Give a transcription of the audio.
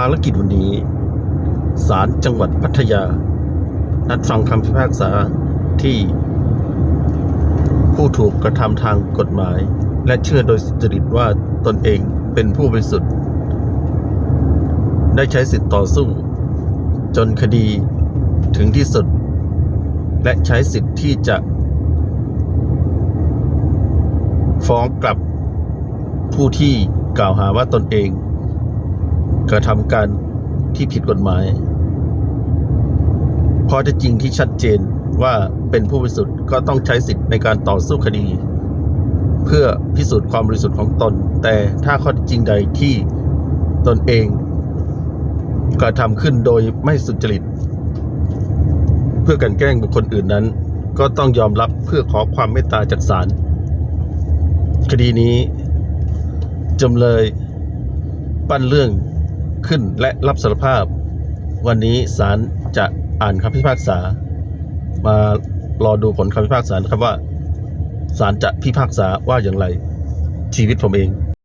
ารกิจวันนี้ศาลจังหวัดพัทยา นัดฟังคำพิพากษาที่ ผู้ถูกกระทำทางกฎหมาย และเชื่อโดยสุจริตว่าตนเองเป็นผู้บริสุทธิ์ ได้ใช้สิทธิ์ต่อสู้ จนคดีถึงที่สุด และใช้สิทธิ์ที่จะ ฟ้องกลับผู้ที่กล่าวหาว่าตนเอง กระทำการที่ผิดกฎหมายเพราะจะจริงที่ชัดเจนว่าเป็นผู้บริสุทธิ์ก็ต้องใช้สิทธิ์ในการต่อสู้คดี เพื่อพิสูจน์ความบริสุทธิ์ของตน แต่ถ้าข้อเท็จจริงใดที่ตนเองกระทำขึ้นโดยไม่สุจริต เพื่อกลันแกล้งบุคคลอื่นนั้น ก็ต้องยอมรับเพื่อขอความเมตตาจากศาลคดีนี้จำเลยปั้นเรื่อง ขึ้นและรับสารภาพ วันนี้ศาลจะอ่านคำพิพากษา มารอดูผลคำพิพากษานะครับว่าศาลจะพิพากษาว่าอย่างไรชีวิตผมเอง